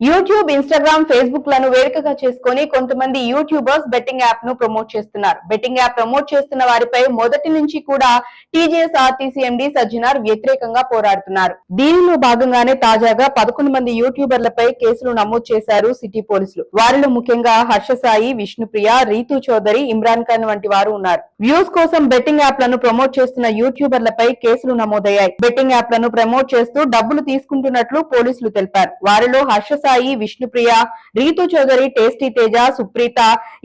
YouTube Instagram ఫేస్బుక్లను వేదికగా చేసుకుని కొంతమంది యూట్యూబర్స్ బెట్టింగ్ యాప్ను ప్రమోట్ చేస్తున్నారు. బెట్టింగ్ యాప్ ప్రమోట్ చేస్తున్న వారిపై మొదటి నుంచి కూడా టీజీఎస్ ఆర్టీసీ ఎండి సజ్జనార్ వ్యతిరేకంగా పోరాడుతున్నారు. దీనిలో భాగంగానే తాజాగా పదకొండు మంది యూట్యూబర్లపై కేసులు నమోదు చేశారు సిటీ పోలీసులు. వారిలో ముఖ్యంగా హర్షసాయి విష్ణుప్రియ రీతు చౌదరి ఇమ్రాన్ ఖాన్ వంటి వారు ఉన్నారు. వ్యూస్ కోసం బెట్టింగ్ యాప్లను ప్రమోట్ చేస్తున్న యూట్యూబర్లపై కేసులు నమోదయ్యాయి. బెట్టింగ్ యాప్లను ప్రమోట్ చేస్తూ డబ్బులు తీసుకుంటున్నట్లు పోలీసులు తెలిపారు. వారిలో హర్ష సాయి విష్ణుప్రియ రీతు చౌదరి టేస్టీ తేజ సుప్రీత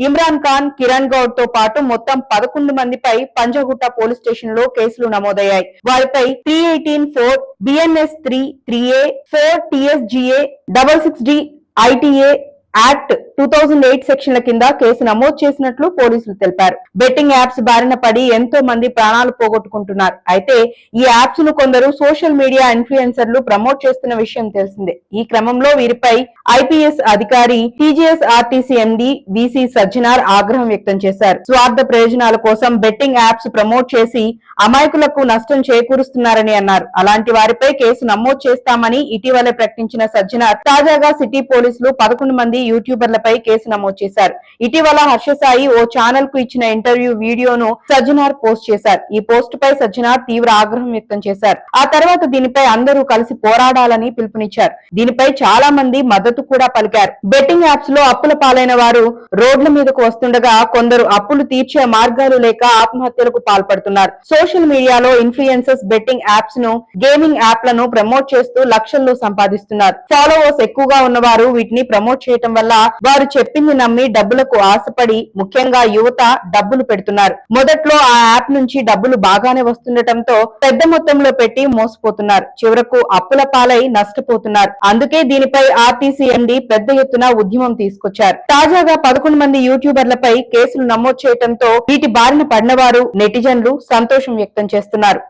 ఇమ్రాన్ ఖాన్ కిరణ్ గౌడ్తో పాటు మొత్తం పదకొండు మందిపై పంజగుట్ట పోలీస్ స్టేషన్లో కేసులు నమోదయ్యాయి. వారిపై three eighteen four BNS three three A four TSGA double six D ITA act two thousand eight సెక్షన్ల కింద కేసు నమోదు చేసినట్లు పోలీసులు తెలిపారు. బెట్టింగ్ యాప్స్ బారిన పడి ఎంతో మంది ప్రాణాలు పోగొట్టుకుంటున్నారు. అయితే ఈ యాప్స్ను కొందరు సోషల్ మీడియా ఇన్ఫ్లుయెన్సర్లు ప్రమోట్ చేస్తున్న విషయం తెలిసిందే. ఈ క్రమంలో వీరిపై ఐపీఎస్ అధికారి TGS RTC MD BC Sajjanar ఆగ్రహం వ్యక్తం చేశారు. స్వార్థ ప్రయోజనాల కోసం బెట్టింగ్ యాప్స్ ప్రమోట్ చేసి అమాయకులకు నష్టం చేకూరుస్తున్నారని అన్నారు. అలాంటి వారిపై కేసు నమోదు చేస్తామని ఇటీవలే ప్రకటించిన సజ్జనార్ తాజాగా సిటీ పోలీసులు పదకొండు మంది యూట్యూబర్లపై పై కేసు నమోదు చేశారు. ఇటీవల హర్షసాయి ఓ ఛానల్కు ఇచ్చిన ఇంటర్వ్యూ వీడియోను సజ్జనార్ పోస్ట్ చేశారు. ఈ పోస్ట్ పై సజ్జనార్ తీవ్ర ఆగ్రహం వ్యక్తం చేశారు. ఆ తర్వాత దీనిపై అందరూ కలిసి పోరాడాలని పిలుపునిచ్చారు. దీనిపై చాలా మంది మద్దతు కూడా పలికారు. బెట్టింగ్ యాప్స్లో అప్పుల పాలైన వారు రోడ్ల మీదకు వస్తుండగా కొందరు అప్పులు తీర్చే మార్గాలు లేక ఆత్మహత్యలకు పాల్పడుతున్నారు. సోషల్ మీడియాలో ఇన్ఫ్లుయెన్సర్స్ బెట్టింగ్ యాప్స్ను గేమింగ్ యాప్లను ప్రమోట్ చేస్తూ లక్షల్లో సంపాదిస్తున్నారు. ఫాలోవర్స్ ఎక్కువగా ఉన్నవారు వీటిని ప్రమోట్ చేయటం వల్ల వారు వారు చెప్పింది నమ్మి డబ్బులకు ఆశపడి ముఖ్యంగా యువత డబ్బులు పెడుతున్నారు. మొదట్లో ఆ యాప్ నుంచి డబ్బులు బాగానే వస్తుండటంతో పెద్ద మొత్తంలో పెట్టి మోసపోతున్నారు. చివరకు అప్పుల పాలై నష్టపోతున్నారు. అందుకే దీనిపై ఆర్టీసీ ఎండి పెద్ద ఎత్తున ఉద్యమం తీసుకొచ్చారు. తాజాగా పదకొండు మంది యూట్యూబర్లపై కేసులు నమోదు చేయడంతో వీటి బారిన పడినవారు నెటిజన్లు సంతోషం వ్యక్తం చేస్తున్నారు.